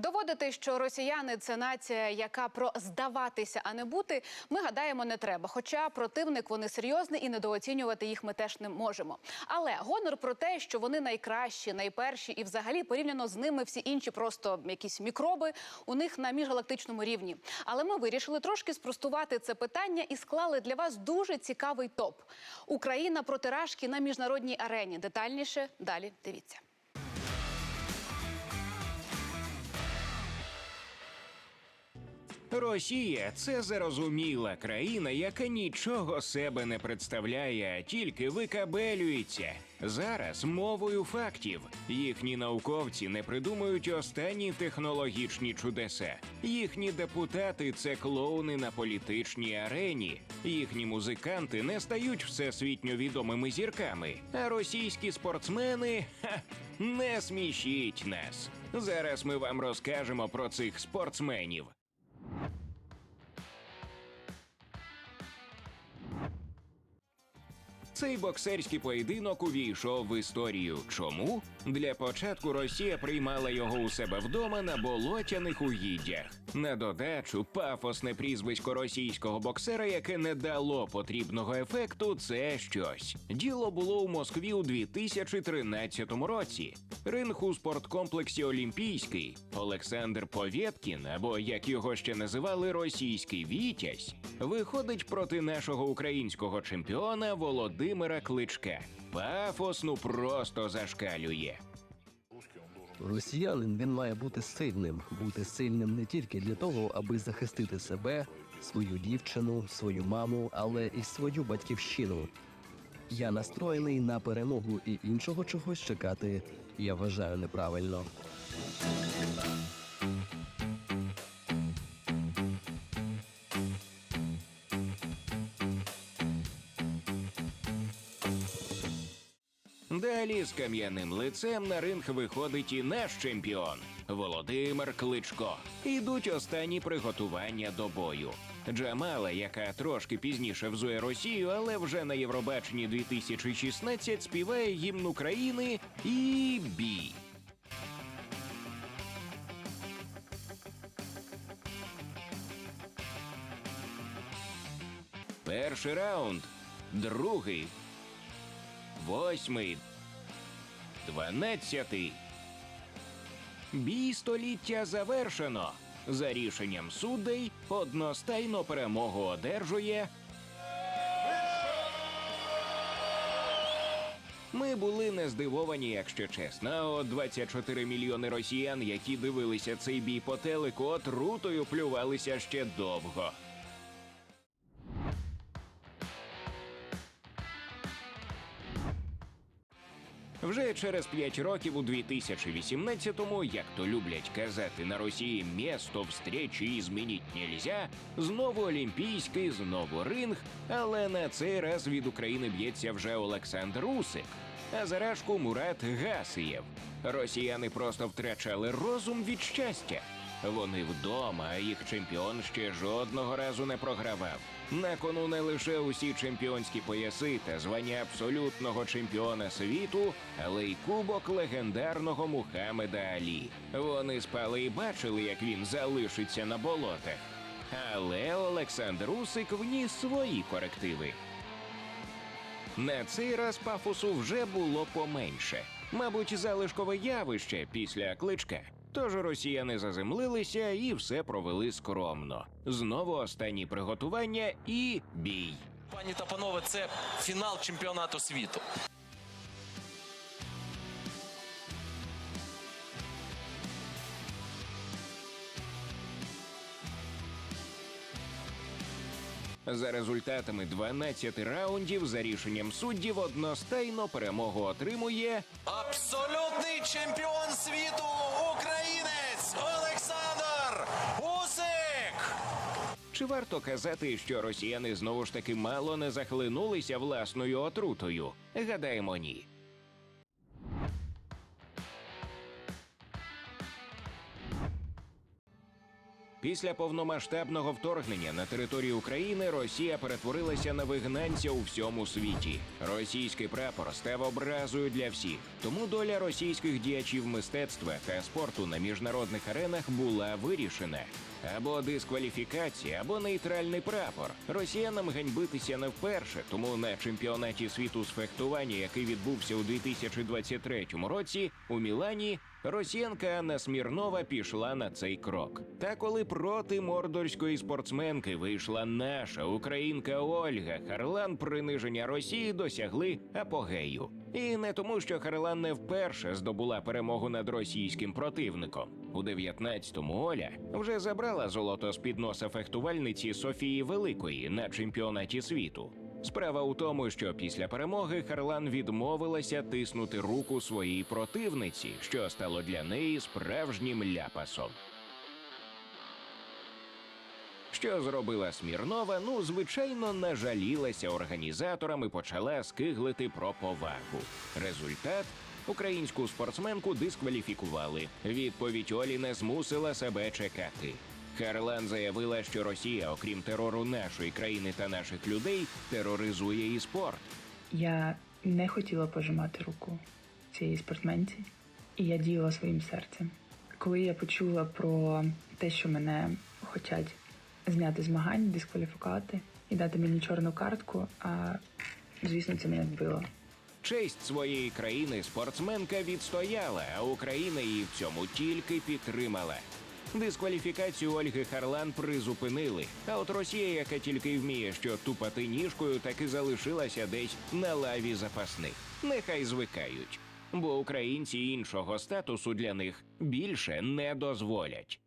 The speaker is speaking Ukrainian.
Доводити, що росіяни це нація, яка про здаватися, а не бути, ми гадаємо, не треба. Хоча противник вони серйозний і недооцінювати їх ми теж не можемо. Але гонор про те, що вони найкращі, найперші, і взагалі порівняно з ними всі інші просто якісь мікроби у них на міжгалактичному рівні. Але ми вирішили трошки спростувати це питання і склали для вас дуже цікавий топ. Україна проти рашки на міжнародній арені. Детальніше далі дивіться. Росія це зарозуміла країна, яка нічого себе не представляє, а тільки викабелюється. Зараз мовою фактів їхні науковці не придумують останні технологічні чудеса. Їхні депутати це клоуни на політичній арені. Їхні музиканти не стають всесвітньо відомими зірками. А російські спортсмени ха, не смішіть нас. Зараз ми вам розкажемо про цих спортсменів. Цей боксерський поєдинок увійшов в історію. Чому? Для початку Росія приймала його у себе вдома на болотяних угіддях. На додачу, пафосне прізвисько російського боксера, яке не дало потрібного ефекту, це щось. Діло було у Москві у 2013 році. Ринг у спорткомплексі Олімпійський Олександр Повєткін, або як його ще називали, російський Вітязь, виходить проти нашого українського чемпіона Володимира Кличка. Пафосну просто зашкалює. Росіянин він має бути сильним, бути сильним не тільки для того, аби захистити себе, свою дівчину, свою маму, але і свою батьківщину. Я настроєний на перемогу і іншого чогось чекати. Я вважаю неправильно. Далі з кам'яним лицем на ринг виходить і наш чемпіон Володимир Кличко. Ідуть останні приготування до бою. Джамала, яка трошки пізніше взує Росію, але вже на Євробаченні 2016 співає гімн України і бій. Перший раунд, другий, восьмий, дванадцятий. Бій століття завершено. За рішенням суддей одностайно перемогу одержує. Ми були не здивовані, якщо чесно. А От 24 мільйони росіян, які дивилися цей бій по телеку, отрутою плювалися ще довго. Вже через п'ять років у 2018-му, як то люблять казати на Росії, місто встречі і змініть нельзя, знову олімпійський, знову ринг, але на цей раз від України б'ється вже Олександр Усик, а заражку Мурат Гасиєв. Росіяни просто втрачали розум від щастя. Вони вдома, а їх чемпіон ще жодного разу не програвав. На кону не лише усі чемпіонські пояси та звання абсолютного чемпіона світу, але й кубок легендарного Мухаммеда Алі. Вони спали і бачили, як він залишиться на болотах. Але Олександр Усик вніс свої корективи. На цей раз пафосу вже було поменше. Мабуть, залишкове явище після кличка. Тож росіяни заземлилися і все провели скромно. Знову останні приготування і бій. Пані та панове, це фінал чемпіонату світу. За результатами 12 раундів за рішенням суддів одностайно перемогу отримує Абсолютний чемпіон світу Чи варто казати, що росіяни знову ж таки мало не захлинулися власною отрутою? Гадаємо, ні. Після повномасштабного вторгнення на територію України Росія перетворилася на вигнанця у всьому світі. Російський прапор став образою для всіх. Тому доля російських діячів мистецтва та спорту на міжнародних аренах була вирішена. Або дискваліфікація, або нейтральний прапор. Росіянам ганьбитися не вперше, тому на чемпіонаті світу з фехтування, який відбувся у 2023 році у Мілані, росіянка Анна Смірнова пішла на цей крок. Та коли проти мордорської спортсменки вийшла наша українка Ольга Харлан, приниження Росії досягли апогею. І не тому, що Харлан не вперше здобула перемогу над російським противником. У 19-му Оля вже забрала золото з під носа фехтувальниці Софії Великої на чемпіонаті світу. Справа у тому, що після перемоги Харлан відмовилася тиснути руку своїй противниці, що стало для неї справжнім ляпасом. Що зробила Смірнова? Ну, звичайно, нажалілася організаторам і почала скиглити про повагу. Результат українську спортсменку дискваліфікували. Відповідь Олі не змусила себе чекати. Харлан заявила, що Росія, окрім терору нашої країни та наших людей, тероризує і спорт. Я не хотіла пожимати руку цієї спортсменці, і я діяла своїм серцем. Коли я почула про те, що мене хочуть зняти з змагань, дискваліфікувати і дати мені чорну картку, а звісно, це мене вбило. Честь своєї країни спортсменка відстояла, а Україна її в цьому тільки підтримала. Дискваліфікацію Ольги Харлан призупинили. А от Росія, яка тільки вміє, що тупати ніжкою, так і залишилася десь на лаві запасних. Нехай звикають, бо українці іншого статусу для них більше не дозволять.